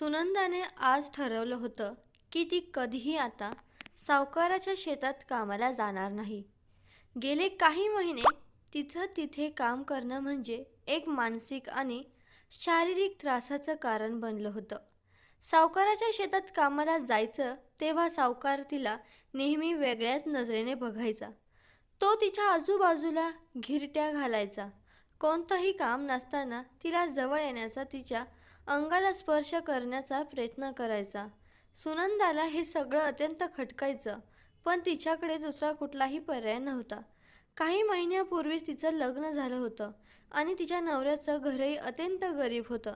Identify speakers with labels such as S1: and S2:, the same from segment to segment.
S1: सुनंदाने आज ठरवलं होतं की ती कधीही आता सावकाराच्या शेतात कामाला जाणार नाही. गेले काही महिने तिचं तिथे काम करणं म्हणजे एक मानसिक आणि शारीरिक त्रासाचं कारण बनलं होतं. सावकाराच्या शेतात कामाला जायचं तेव्हा सावकार तिला नेहमी वेगळ्याच नजरेने बघायचा. तो तिच्या आजूबाजूला घिरट्या घालायचा. कोणतंही काम नसताना तिला जवळ येण्याचा तिच्या अंगाला स्पर्श करण्याचा प्रयत्न करायचा. सुनंदाला हे सगळं अत्यंत खटकायचं पण तिच्याकडे दुसरा कुठलाही पर्याय नव्हता. काही महिन्यापूर्वीच तिचं लग्न झालं होतं आणि तिच्या नवऱ्याचं घरही अत्यंत गरीब होतं.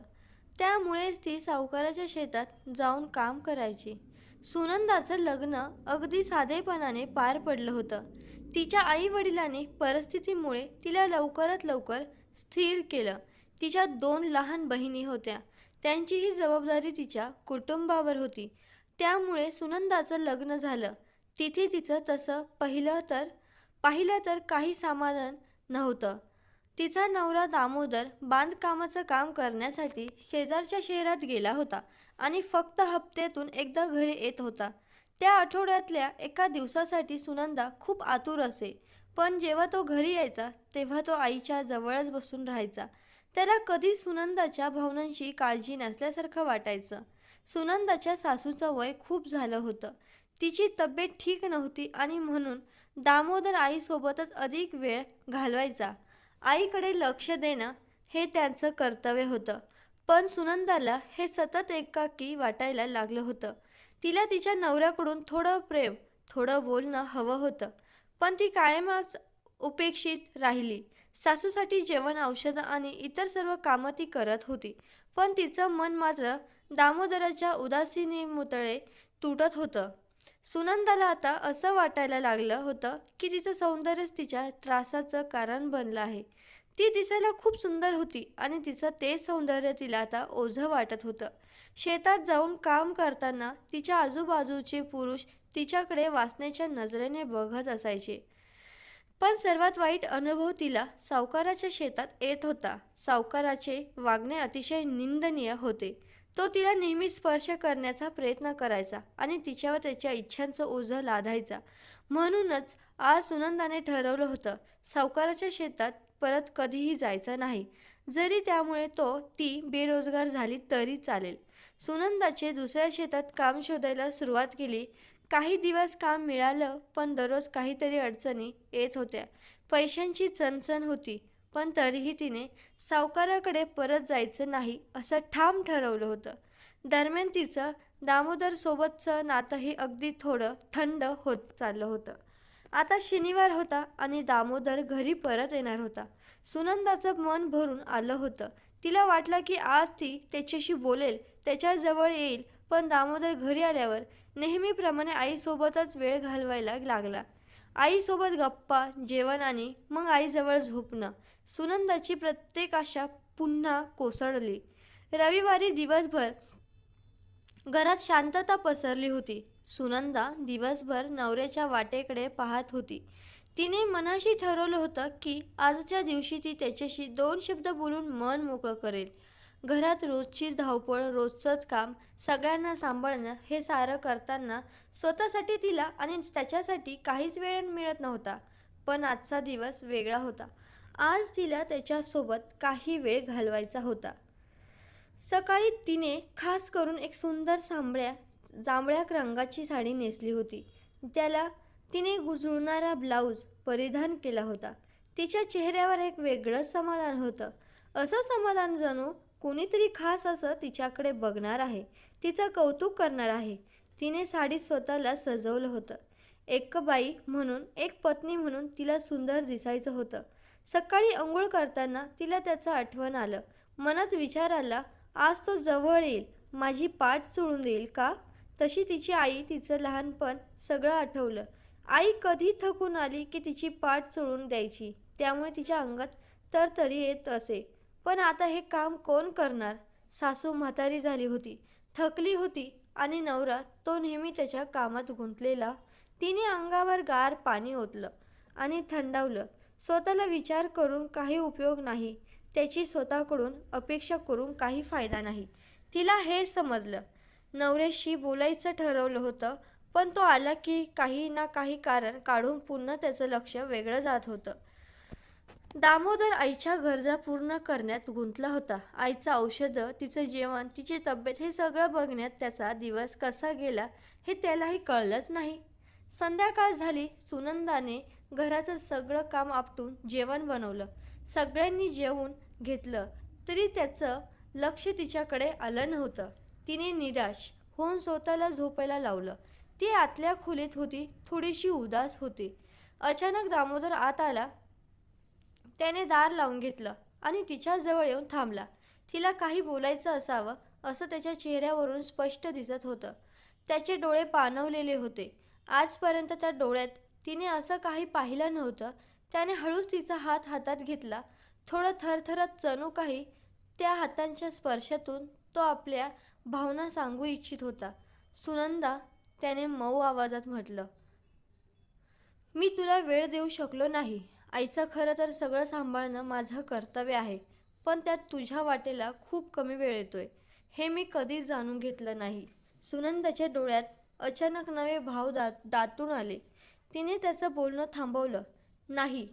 S1: त्यामुळेच ती सावकाराच्या शेतात जाऊन काम करायची. सुनंदाचं लग्न अगदी साधेपणाने पार पडलं होतं. तिच्या आईवडिलांनी परिस्थितीमुळे तिला लवकरात लवकर स्थिर केलं. तिच्या दोन लहान बहिणी होत्या. त्यांचीही जबाबदारी तिच्या कुटुंबावर होती. त्यामुळे सुनंदाचं लग्न झालं. तिथे तिचं तसं पहिलं तर पाहिलं तर काही समाधान नव्हतं. तिचा नवरा दामोदर बांधकामाचं काम करण्यासाठी शेजारच्या शहरात गेला होता आणि फक्त हप्त्यातून एकदा घरी येत होता. त्या आठवड्यातल्या एका दिवसासाठी सुनंदा खूप आतुर असे. पण जेव्हा तो घरी यायचा तेव्हा तो आईच्या जवळच बसून राहायचा. त्याला कधी सुनंदाच्या भावनांची काळजी नसल्यासारखं वाटायचं. सुनंदाच्या सासूचं वय खूप झालं होतं. तिची तब्येत ठीक नव्हती आणि म्हणून दामोदर आईसोबतच अधिक वेळ घालवायचा. आईकडे लक्ष देणं हे त्यांचं कर्तव्य होतं. पण सुनंदाला हे सतत एकाकी वाटायला लागलं होतं. तिला तिच्या नवऱ्याकडून थोडं प्रेम थोडं बोलणं हवं होतं. पण ती कायमच उपेक्षित राहिली. सासूसाठी जेवण औषधं आणि इतर सर्व कामं ती करत होती. पण तिचं मन मात्र दामोदराच्या उदासीनेमुळे तुटत होतं. सुनंदाला आता असं वाटायला लागलं होतं की तिचं सौंदर्यच तिच्या त्रासाचं कारण बनलं आहे. ती दिसायला खूप सुंदर होती आणि तिचं ते सौंदर्य तिला आता ओझं वाटत होतं. शेतात जाऊन काम करताना तिच्या आजूबाजूचे पुरुष तिच्याकडे वासनेच्या नजरेने बघत असायचे. पण सर्वात वाईट अनुभव तिला सावकाराच्या शेतात येत होता. सावकाराचे वागणे अतिशय निंदनीय होते. तो तिला नेहमी स्पर्श करण्याचा प्रयत्न करायचा आणि तिच्यावर त्याच्या इच्छांचं ओझं लादायचा म्हणूनच आज सुनंदाने ठरवलं होतं सावकाराच्या शेतात परत कधीही जायचं नाही. जरी त्यामुळे तो ती बेरोजगार झाली तरी चालेल. सुनंदाचे दुसऱ्या शेतात काम शोधायला सुरुवात केली काही दिवस काम मिळालं पण दररोज काहीतरी अडचणी येत होत्या. पैशांची चणचण होती पण तरीही तिने सावकाराकडे परत जायचं नाही असं ठाम ठरवलं होतं. दरम्यान तिचं दामोदरसोबतचं नातंही अगदी थोडं थंड होत चाललं होतं. आता शनिवार होता आणि दामोदर घरी परत येणार होता. सुनंदाचं मन भरून आलं होतं. तिला वाटलं की आज ती त्याच्याशी बोलेल त्याच्याजवळ येईल पण दामोदर घरी आल्यावर नेहमीप्रमाणे आईसोबतच वेळ घालवायला लागला. आईसोबत गप्पा जेवण आणि मग आईजवळ झोपणं सुनंदाची प्रत्येक आशा पुन्हा कोसळली. रविवारी दिवसभर घरात शांतता पसरली होती. सुनंदा दिवसभर नवऱ्याच्या वाटेकडे पाहत होती. तिने मनाशी ठरवलं होतं की आजच्या दिवशी ती त्याच्याशी दोन शब्द बोलून मन मोकळं करेल. घरात रोजची धावपळ रोजचंच काम सगळ्यांना सांभाळणं हे सारं करताना स्वतःसाठी तिला आणि त्याच्यासाठी काहीच वेळ मिळत नव्हता. पण आजचा दिवस वेगळा होता. आज तिला त्याच्यासोबत काही वेळ घालवायचा होता. सकाळी तिने खास करून एक सुंदर सांबळ्या जांभळ्या रंगाची साडी नेसली होती. त्याला तिने गुजळणारा ब्लाऊज परिधान केला होता. तिच्या चेहऱ्यावर एक वेगळं समाधान होतं. असं समाधान जणू कोणीतरी खास असं तिच्याकडे बघणार आहे. तिचं कौतुक करणार आहे. तिने साडी स्वतःला सजवलं होतं. एक बाई म्हणून एक पत्नी म्हणून तिला सुंदर दिसायचं होतं. सकाळी अंघोळ करताना तिला त्याचं आठवण आलं. मनात विचार आला आज तो जवळ येईल. माझी पाठ चोळून देईल का? तशी तिची आई तिचं लहानपण सगळं आठवलं. आई कधी थकून आली की तिची पाठ चोळून द्यायची? त्यामुळे तिच्या अंगात तरतरी येत असे. पण आता हे काम कोण करणार? सासू म्हातारी झाली होती थकली होती आणि नवरा तो नेहमी त्याच्या कामात गुंतलेला. तिने अंगावर गार पाणी ओतलं आणि थंडावलं. स्वतःला विचार करून काही उपयोग नाही. त्याची स्वतःकडून अपेक्षा करून काही फायदा नाही. तिला हे समजलं. नवऱ्याशी बोलायचं ठरवलं होतं पण तो आला की काही ना काही कारण काढून पुन्हा त्याचं लक्ष वेगळं जात होतं. दामोदर आईच्या गरजा पूर्ण करण्यात गुंतला होता. आईचं औषधं तिचं जेवण तिची तब्येत हे सगळं बघण्यात त्याचा दिवस कसा गेला हे त्यालाही कळलंच नाही. संध्याकाळ झाली. सुनंदाने घराचं सगळं काम आपटून जेवण बनवलं. सगळ्यांनी जेवून घेतलं तरी त्याचं लक्ष तिच्याकडे आलं नव्हतं. तिने निराश होऊन स्वतःला झोपायला लावलं. ती आतल्या खोलीत होती. थोडीशी उदास होती. अचानक दामोदर आत आला. त्याने दार लावून घेतलं आणि तिच्याजवळ येऊन थांबला. तिला काही बोलायचं असावं असं त्याच्या चेहऱ्यावरून स्पष्ट दिसत होतं. त्याचे डोळे पाणवलेले होते. आजपर्यंत त्या डोळ्यात तिने असं काही पाहिलं नव्हतं. त्याने हळूच तिचा हात हातात घेतला. थोडं थरथरत जणू काही त्या हातांच्या स्पर्शातून तो आपल्या भावना सांगू इच्छित होता. सुनंदा त्याने मऊ आवाजात म्हटलं मी तुला वेळ देऊ शकलो नाही. आईचं खरं तर सगळं सांभाळणं माझं कर्तव्य आहे पण त्यात तुझ्या वाटेला खूप कमी वेळ येतोय. हे मी कधीच जाणून घेतलं नाही. सुनंदाच्या डोळ्यात अचानक नवे भाव दात दाटून आले. तिने त्याचं बोलणं थांबवलं. नाही.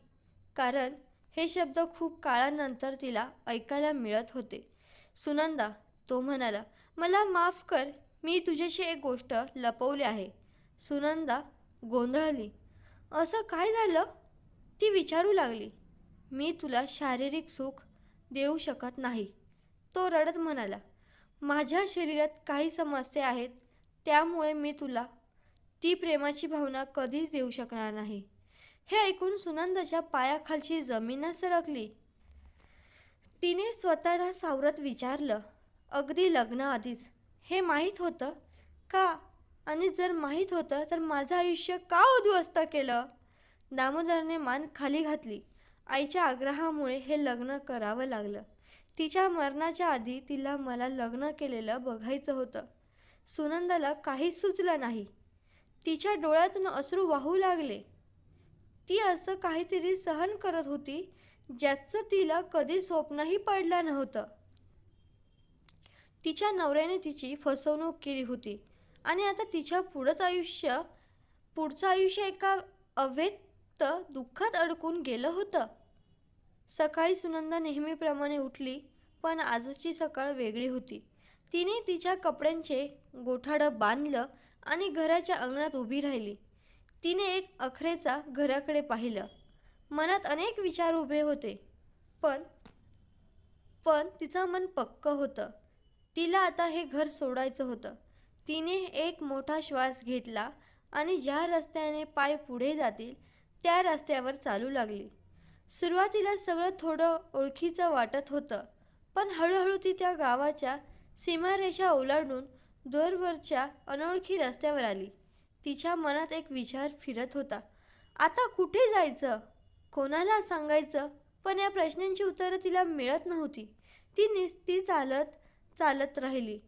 S1: कारण हे शब्द खूप काळानंतर तिला ऐकायला मिळत होते. सुनंदा तो म्हणाला मला माफ कर मी तुझ्याशी एक गोष्ट लपवली आहे. सुनंदा गोंधळली. असं काय झालं? ती विचारू लागली मी तुला शारीरिक सुख देऊ शकत नाही. तो रडत म्हणाला माझ्या शरीरात काही समस्या आहेत त्यामुळे मी तुला ती प्रेमाची भावना कधीच देऊ शकणार नाही. हे ऐकून सुनंदाच्या पायाखालची जमीन सरकली. तिने स्वतःला सावरत विचारलं अगदी लग्नाआधीच हे माहीत होतं का? आणि जर माहीत होतं तर माझं आयुष्य का उद्ध्वस्त केलं? दामोदरने मान खाली घातली. आईच्या आग्रहामुळे हे लग्न करावं लागलं. तिच्या मरणाच्या आधी तिला मला लग्न केलेलं बघायचं होतं. सुनंदाला काहीच सुचलं नाही. तिच्या डोळ्यातून अश्रू वाहू लागले. ती असं काहीतरी सहन करत होती ज्याचं तिला कधी स्वप्नही पडलं नव्हतं. तिच्या नवऱ्याने तिची फसवणूक केली होती. आणि आता तिच्या पुढंच आयुष्य पुढचं आयुष्य एका अवैध फक्त दुःखात अडकून गेलं होतं. सकाळी सुनंदा नेहमीप्रमाणे उठली पण आजची सकाळ वेगळी होती. तिने तिच्या कपड्यांचे गोठाडं बांधलं आणि घराच्या अंगणात उभी राहिली. तिने एक अखरेचा घराकडे पाहिलं. मनात अनेक विचार उभे होते पण पण तिचं मन पक्क होतं. तिला आता हे घर सोडायचं होतं. तिने एक मोठा श्वास घेतला आणि ज्या रस्त्याने पाय पुढे जातील त्या रस्त्यावर चालू लागली. सुरुवातीला सगळं थोडं ओळखीचं वाटत होतं पण हळूहळू ती त्या गावाच्या सीमारेषा ओलांडून दूरवरच्या अनोळखी रस्त्यावर आली. तिच्या मनात एक विचार फिरत होता. आता कुठे जायचं? कोणाला सांगायचं? पण या प्रश्नांची उत्तरं तिला मिळत नव्हती. ती निस्ती चालत चालत राहिली.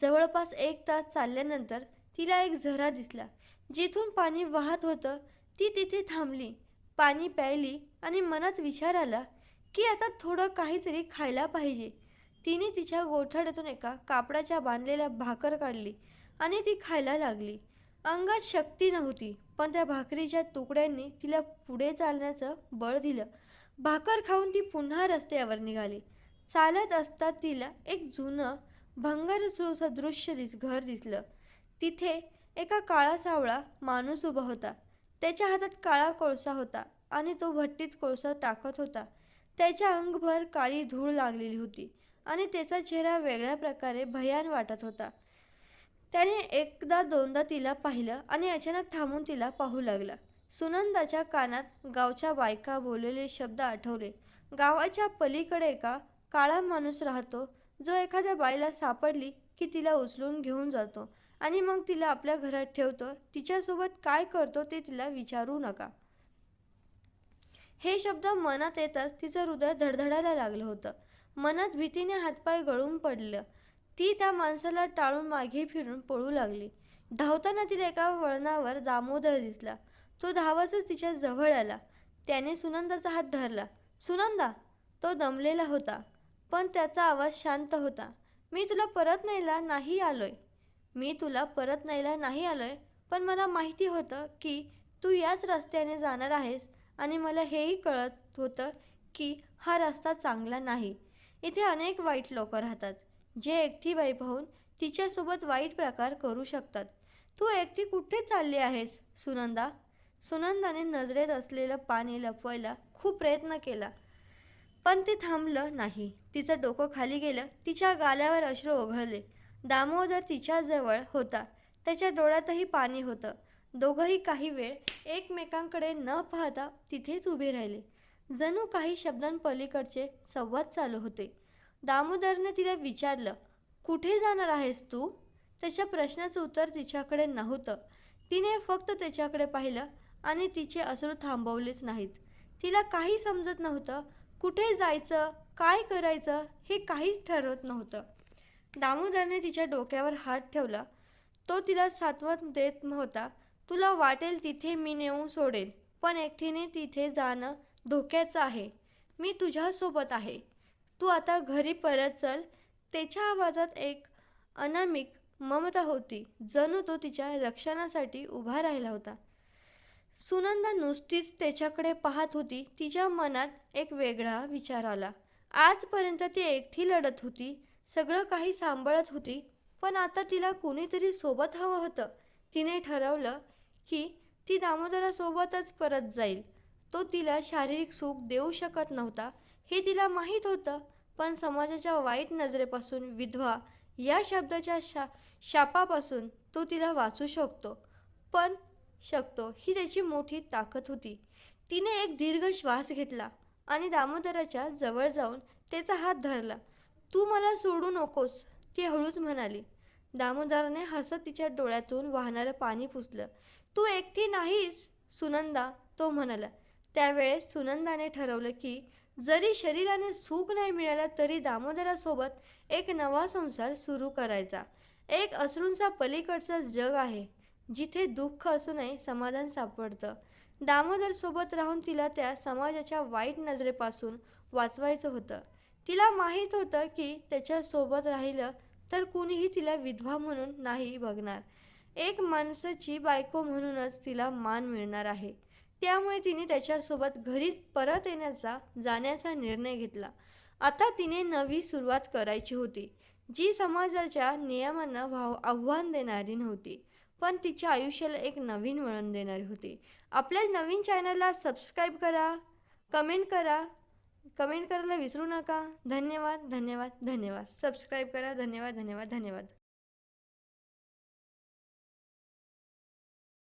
S1: जवळपास एक तास चालल्यानंतर तिला एक झरा दिसला. जिथून पाणी वाहत होतं ती तिथे थांबली. पाणी प्यायली आणि मनात विचार आला की आता थोडं काहीतरी खायला पाहिजे. तिने तिच्या गोठड्यातून एका कापडाच्या बांधलेल्या भाकर काढली आणि ती खायला लागली. अंगात शक्ती नव्हती पण त्या भाकरीच्या तुकड्यांनी तिला पुढे चालण्याचं बळ दिलं. भाकर खाऊन ती पुन्हा रस्त्यावर निघाली. चालत असता तिला एक जुनं भंगार सु- सदृश्य दिस घर दिसलं. तिथे एका काळा सावळा माणूस उभा होता. त्याच्या हातात काळा कोळसा होता आणि तो भट्टीत कोळसा टाकत होता. त्याच्या अंगभर काळी धूळ लागलेली होती आणि त्याचा चेहरा वेगळ्या प्रकारे भयान वाटत होता. त्याने एकदा दोनदा तिला पाहिलं आणि अचानक थांबून तिला पाहू लागला. सुनंदाच्या कानात गावच्या बायका बोललेले शब्द आठवले. गावाच्या पलीकडे एका काळा माणूस राहतो जो एखाद्या बाईला सापडली की तिला उचलून घेऊन जातो. आणि मग तिला आपल्या घरात ठेवतो. तिच्यासोबत काय करतो ते तिला विचारू नका. हे शब्द मनात येताच तिचं हृदय धडधडायला लागलं होतं. मनात भीतीने हातपाय गळून पडलं. ती त्या माणसाला टाळून मागे फिरून पळू लागली. धावताना तिला एका वळणावर दामोदर दिसला. तो धावासच तिच्या जवळ आला. त्याने सुनंदाचा हात धरला. सुनंदा तो दमलेला होता पण त्याचा आवाज शांत होता. मी तुला परत न्यायला नाही आलोय. मी तुला परत न्यायला नाही आलोय पण मला माहिती होतं की तू याच रस्त्याने जाणार आहेस आणि मला हेही कळत होतं की हा रस्ता चांगला नाही. इथे अनेक वाईट लोक राहतात जे एकटी बाई पाहून तिच्यासोबत वाईट प्रकार करू शकतात. तू एकटी कुठे चालली आहेस सुनंदा? सुनंदाने नजरेत असलेलं पाणी लपवायला खूप प्रयत्न केला. पण ते थांबलं नाही. तिचं डोकं खाली गेलं तिच्या गाल्यावर अश्रू ओघळले. दामोदर तिच्याजवळ होता. त्याच्या डोळ्यातही पाणी होतं. दोघंही काही वेळ एकमेकांकडे न पाहता तिथेच उभे राहिले. जणू काही शब्दांपलीकडचे संवाद चालू होते. दामोदरने तिला विचारलं कुठे जाणार आहेस तू? त्याच्या प्रश्नाचं उत्तर तिच्याकडे नव्हतं. तिने फक्त त्याच्याकडे पाहिलं आणि तिचे असरू थांबवलेच नाहीत. तिला काही समजत नव्हतं कुठे जायचं काय करायचं हे काहीच ठरवत नव्हतं. दामोदरने तिच्या डोक्यावर हात ठेवला. तो तिला सात्वत देत होता तुला वाटेल तिथे मी नेऊन सोडेल पण एकटीने तिथे जाणं धोक्याचं आहे. मी तुझ्यासोबत आहे. तू आता घरी परत चल. त्याच्या आवाजात एक अनामिक ममता होती जणू तो तिच्या रक्षणासाठी उभा राहिला होता. सुनंदा नुसतीच त्याच्याकडे पाहत होती तिच्या मनात एक वेगळा विचार आला. आजपर्यंत ती एकटी लढत होती सगळं काही सांभाळत होती पण आता तिला कुणीतरी सोबत हवं होतं. तिने ठरवलं की ती दामोदरासोबतच परत जाईल. तो तिला शारीरिक सुख देऊ शकत नव्हता हे तिला माहीत होतं पण समाजाच्या वाईट नजरेपासून विधवा या शब्दाच्या शा शापापासून तो तिला वाचू शकतो पण शकतो ही त्याची मोठी ताकद होती. तिने एक दीर्घ श्वास घेतला आणि दामोदराच्या जवळ जाऊन त्याचा हात धरला. तू मला सोडू नकोस ती हळूच म्हणाली. दामोदराने हसत तिच्या डोळ्यातून वाहणारं पाणी पुसलं. तू एकटी नाहीस? सुनंदा तो म्हणाला. त्यावेळेस सुनंदाने ठरवलं की जरी शरीराने सुख नाही मिळाला तरी दामोदरासोबत एक नवा संसार सुरू करायचा. एक अश्रूंचा पलीकडचं जग आहे जिथे दुःख असूनही समाधान सापडतं. दामोदरसोबत राहून तिला त्या समाजाच्या वाईट नजरेपासून वाचवायचं होतं. तिला माहीत होतं की त्याच्यासोबत राहिलं तर कुणीही तिला विधवा म्हणून नाही बघणार. एक माणसाची बायको म्हणूनच तिला मान मिळणार आहे. त्यामुळे तिने त्याच्यासोबत घरी परत येण्याचा जाण्याचा निर्णय घेतला. आता तिने नवी सुरुवात करायची होती. जी समाजाच्या नियमांना भाव आव्हान देणारी नव्हती पण तिच्या आयुष्याला एक नवीन वळण देणारी होती. आपल्या नवीन चॅनलला सबस्क्राईब करा कमेंट करा कमेंट करायला विसरू नका. धन्यवाद धन्यवाद धन्यवाद. सबस्क्राईब करा. धन्यवाद धन्यवाद धन्यवाद.